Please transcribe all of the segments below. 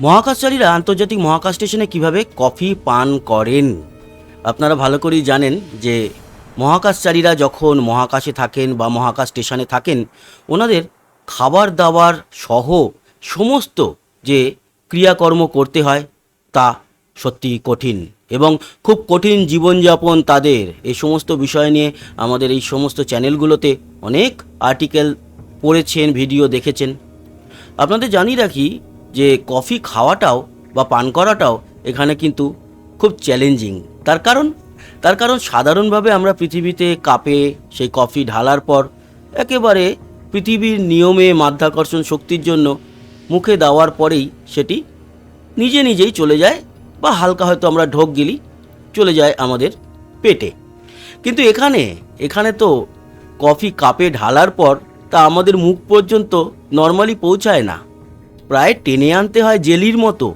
মহাকাশচারীরা আন্তর্জাতিক মহাকাশ স্টেশনে কীভাবে কফি পান করেন? আপনারা ভালো করেই জানেন যে মহাকাশচারীরা যখন মহাকাশে থাকেন বা মহাকাশ স্টেশনে থাকেন, ওনাদের খাবার দাবার সহ সমস্ত যে ক্রিয়াকর্ম করতে হয়, তা সত্যি কঠিন এবং খুব কঠিন জীবনযাপন তাদের। এই সমস্ত বিষয় নিয়ে আমাদের এই সমস্ত চ্যানেলগুলোতে অনেক আর্টিকেল পড়েছেন, ভিডিও দেখেছেন। আপনাদের জানিয়ে রাখি যে কফি খাওয়াটাও বা পান করাটাও এখানে কিন্তু খুব চ্যালেঞ্জিং তার কারণ? তার কারণ সাধারণভাবে আমরা পৃথিবীতে কাপে সেই কফি ঢালার পর একেবারে পৃথিবীর নিয়মে মাধ্যাকর্ষণ শক্তির জন্য মুখে দেওয়ার পরেই সেটি নিজে নিজেই চলে যায় বা হালকা হয়তো আমরা ঢোক গেলি চলে যায় আমাদের পেটে। কিন্তু এখানে এখানে তো কফি কাপে ঢালার পর তা আমাদের মুখ পর্যন্ত নর্মালি পৌঁছায় না। প্রায় টেনে আনতে হয় জেলির মতো।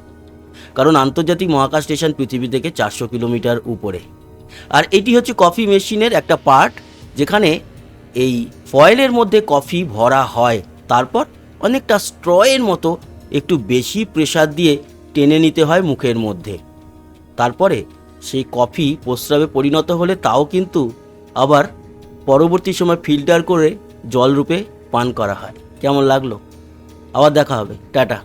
কারণ আন্তর্জাতিক মহাকাশ স্টেশন পৃথিবী থেকে চারশো কিলোমিটার উপরে। আর এটি হচ্ছে কফি মেশিনের একটা পার্ট, যেখানে এই ফয়েলের মধ্যে কফি ভরা হয়। তারপর অনেকটা স্ট্রয়ের মতো একটু বেশি প্রেসার দিয়ে টেনে নিতে হয় মুখের মধ্যে। তারপরে সেই কফি প্রস্রাবে পরিণত হলে তাও কিন্তু আবার পরবর্তী সময় ফিল্টার করে জল রূপে পান করা হয়। কেমন লাগল? আবার দেখা হবে। টাটা।